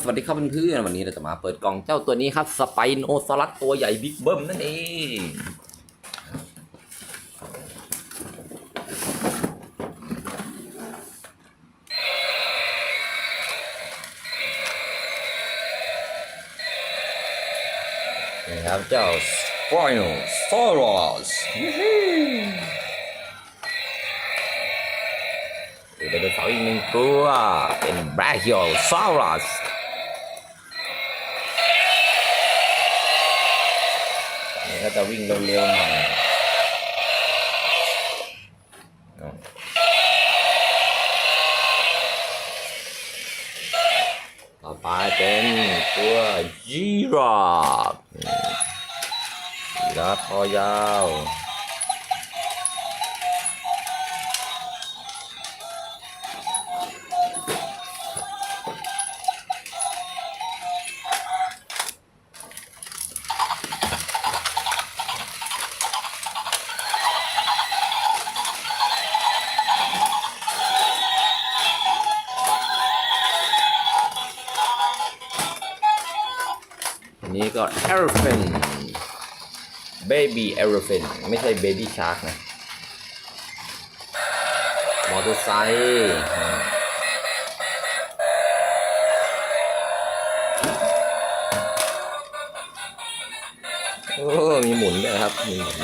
สวัสดีครับเพื่อนๆวันนี้เราจะมาเปิดกล่องเจ้าตัวนี้ครับสไปโนซอรัสตัวใหญ่บิ๊กเบิ้มนั่นเองนี่ครับเจ้าสไปโนซอรัส เดี๋ยวไดโนเสาร์อีกหนึ่งตัวเป็นแบรคิโอซอรัสนี่ก็จะวิ่งเร็วๆหน่อยต่อไปเป็นตัวยีราฟยีราฟคอยาว นี้ก็ elephant baby elephant ไม่ใช่ baby shark นะ มอเตอร์ไซค์อ่าโอ้มีหมุนด้วยครับ มีหมุน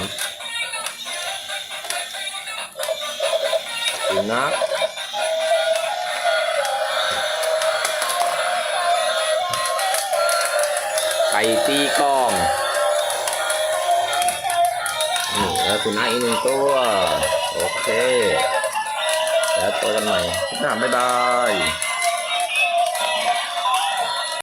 สุนัข ไก่ตีกลองนี่แล้วสุนัขอีกหนึ่งตัว โอเค แล้วตัวกันใหม่หน้าบ๊ายบาย